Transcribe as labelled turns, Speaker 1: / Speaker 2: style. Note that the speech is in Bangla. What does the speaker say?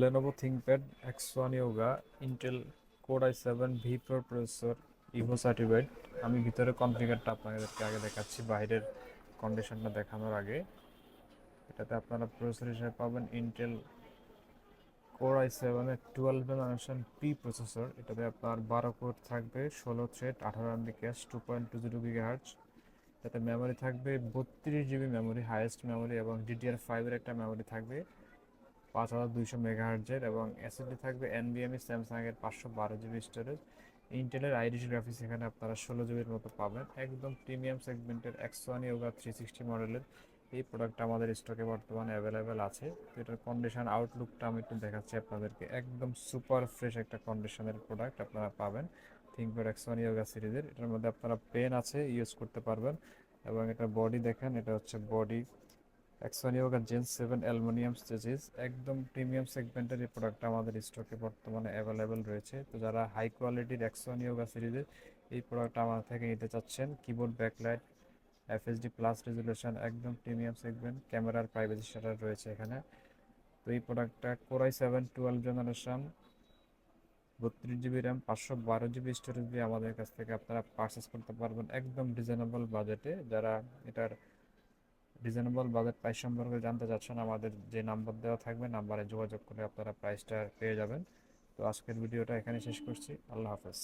Speaker 1: Lenovo ThinkPad X1 Yoga, Intel Core i7 V4 processor Evo certified আমি ভিতরে কনফিগারটা আপনাদেরকে আগে দেখাচ্ছি, বাইরের কন্ডিশনটা দেখানোর আগে। এটাতে আপনারা প্রসেসর হিসেবে পাবেন ইন্টেল কোর আই সেভেনের টুয়েলভ জেনারেশন পি প্রসেসর এটাতে আপনার বারো কোর থাকবে, ষোলো থ্রেড আঠারো MB cache two point two zero gigahertz এটাতে মেমোরি থাকবে, বত্রিশ জিবি মেমোরি হাইয়েস্ট মেমোরি এবং ডিডিআর ফাইভের একটা মেমোরি থাকবে। পাঁচ হাজার দুইশো মেগাহার্জের এবং এসএসডি থাকবে এনবিএমই স্যামসাংয়ের পাঁচশো বারো জিবি স্টোরেজ ইন্টেলের আইরিশ গ্রাফিক্স এখানে আপনারা ষোলো জিবির মতো পাবেন। একদম প্রিমিয়াম সেগমেন্টের একশো ওয়ান ইয়োগা থ্রি সিক্সটি মডেলের এই প্রোডাক্টটা আমাদের স্টকে বর্তমানে অ্যাভেলেবেল আছে। তো এটার কন্ডিশন আউটলুকটা আমি একটু দেখাচ্ছি আপনাদেরকে। একদম সুপার ফ্রেশ একটা কন্ডিশনের প্রোডাক্ট আপনারা পাবেন থিঙ্কপ্যাড এক্স ওয়ান ইয়োগা সিরিজের। এটার মধ্যে আপনারা পেন আছে ইউজ করতে পারবেন। এবং এটা বডি দেখেন, এটা হচ্ছে body X one Yoga Gen seven aluminium স্টেজিস একদম প্রিমিয়াম সেগমেন্টের এই প্রোডাক্টটা আমাদের স্টকে বর্তমানে অ্যাভেলেবেল রয়েছে। তো যারা হাই কোয়ালিটির এক্সওয়ান ইয়োগা সিরিজের এই প্রোডাক্টটা আমাদের থেকে নিতে চাচ্ছেন keyboard backlight FHD plus resolution একদম প্রিমিয়াম সেগমেন্ট ক্যামেরার প্রাইভেসি শাটার রয়েছে এখানে। তো এই প্রোডাক্টটা core i seven twelve generation বত্রিশ জিবি র্যাম পাঁচশো বারো জিবি স্টোরেজ দিয়ে আমাদের কাছ থেকে আপনারা পারচেস করতে পারবেন। একদম রিজনেবল বাজেটে যারা এটার রিজনেবল বাজেট প্রাইস সম্পর্কে জানতে চাচ্ছেন, আমাদের যে নাম্বার দেওয়া থাকবে নাম্বারে যোগাযোগ করে আপনারা প্রাইসটা পেয়ে যাবেন। তো আজকের ভিডিওটা এখানে শেষ করছি। আল্লাহ হাফেজ।